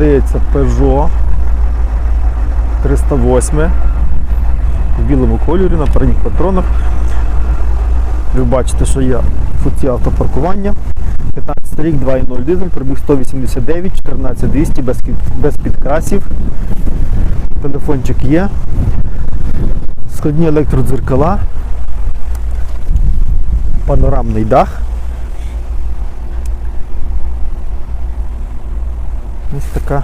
Продається Peugeot 308 в білому кольорі на передніх патронах. Ви бачите, що є функції автопаркування. 15 рік, 2.0 дизель, пробіг 189, 14200 без, без підкрасів. Телефончик є. Складні електродзеркала. Панорамний дах. Ось така,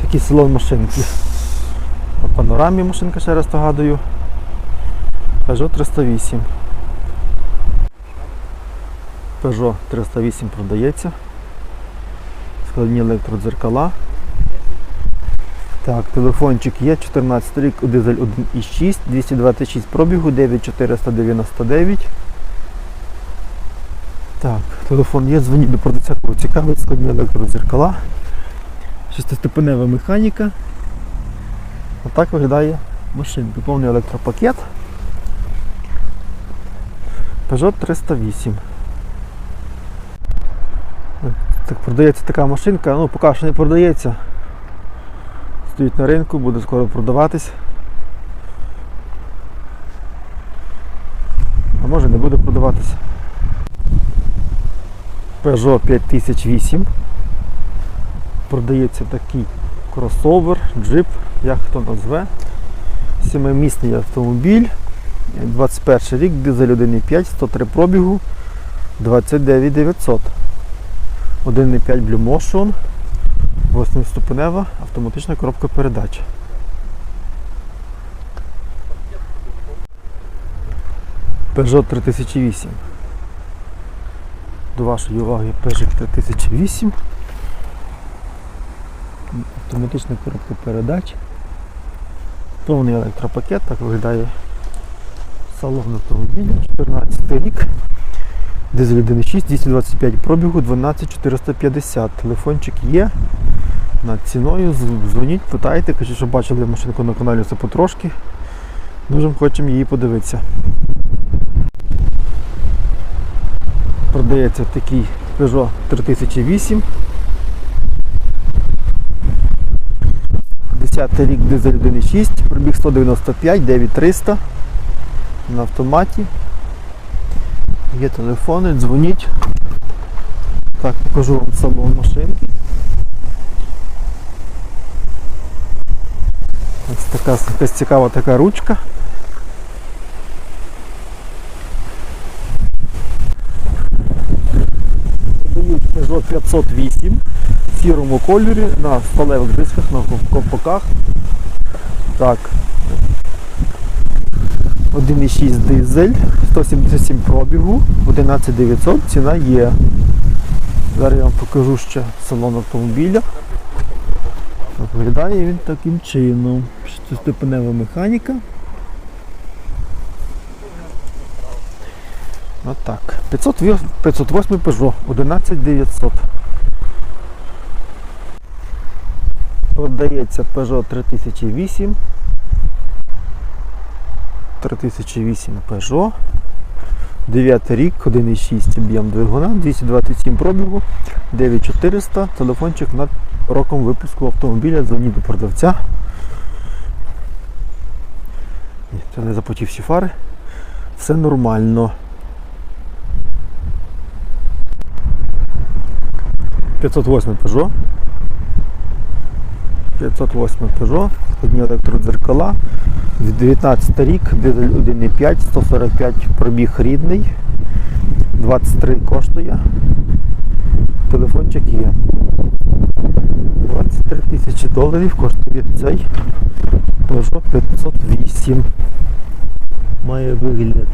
такий салон машинки. На панорамі машинка, ще раз нагадую. Peugeot 308. Peugeot 308 продається. Складні електродзеркала. Так, телефончик є, 14 рік, дизель 1.6, 226 пробігу, 9499. Так, телефон є, дзвоніть до продавця, кого цікавить, складні електродзеркала. Шестиступенева механіка. Отак виглядає машинка. Повний електропакет. Peugeot 308. Так, продається така машинка, ну поки що не продається. Стоїть на ринку, буде скоро продаватись. А може не буде продаватися. Peugeot 5008. Продається такий кросовер, джип, як хто назве. Сімимісний автомобіль. 21 рік, дизель 1.5, 103 пробігу, 29900. 1.5 Blue Motion, 8-ступенева автоматична коробка передач. Peugeot 3008. До вашої уваги Peugeot 3008. Автоматична коробка передач. Повний електропакет, так виглядає салон автомобіля, 14 рік. Дизель 1.6, 225 пробігу, 12450. Телефончик є. Над ціною дзвоніть, питайте, кажіть, що бачили машинку на каналі все потрошки. Дуже хочемо її подивитися. Продається такий Peugeot 3008. 10 рік дизель 1.6, пробіг 195, 9300 на автоматі. Є телефони, дзвоніть. Так, покажу вам салон машинки. Ось така якась цікава така ручка. Дають Peugeot 508 в сірому кольорі на сталевих дисках, на ковпаках. Так. 1,6 дизель, 177 пробігу, 11900, ціна є. Зараз я вам покажу ще салон автомобіля. Виглядає він таким чином. Шестиступенева механіка. Отак. 508 508 Peugeot, 11900. Продається Peugeot 3008. 3008 Peugeot. 9 рік, 1,6 об'єм двигуна, 227 пробігу, 9400, телефончик над роком випуску автомобіля, дзвоніть до продавця. Це не запотів всі фари. Все нормально. 508 Peugeot. 508 Peugeot, одні електродзеркала. 19 рік, дизель 1,5, 145 пробіг рідний, 23 коштує. Телефончик є. 23 тисячі доларів коштує цей Peugeot 508. Має вигляд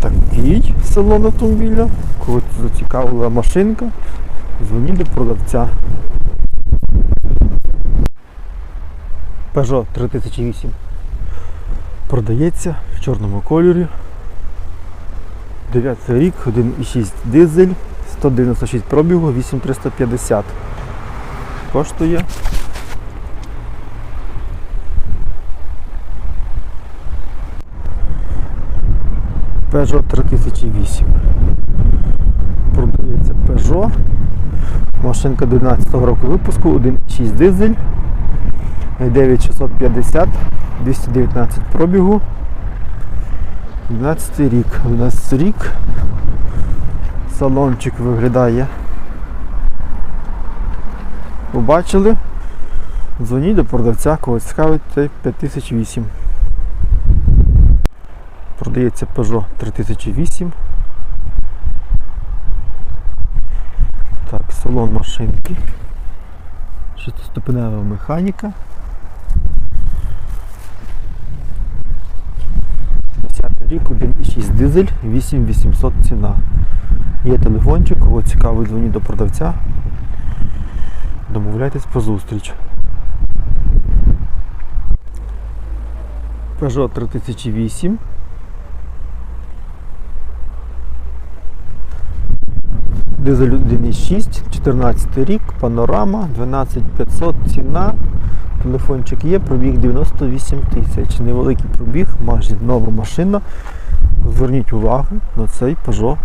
такий салон автомобіля. Кого зацікавила машинка, дзвоніть до продавця. Peugeot 3008 продається в чорному кольорі. 9 рік, 1,6 дизель, 196 пробігу, 8350. Коштує. Peugeot 3008. Продається Peugeot. Машинка 12 року випуску, 1.6 дизель, 9650, 219 пробігу. 12 рік. 12 рік. Салончик виглядає. Побачили? Дзвоніть до продавця, когось цікавить, це 5008. Продається Peugeot 3008. Так, салон машинки. Шестиступенева механіка. 10 рік, 1,6 дизель, 8800 ціна. Є телефончик, кого цікавий, дзвоніть до продавця. Домовляйтесь про зустріч. Peugeot 3008. Дизель 1.6, 14 рік, панорама, 12500 ціна. Телефончик є, пробіг 98 тисяч. Невеликий пробіг, майже нова машина. Зверніть увагу на цей Peugeot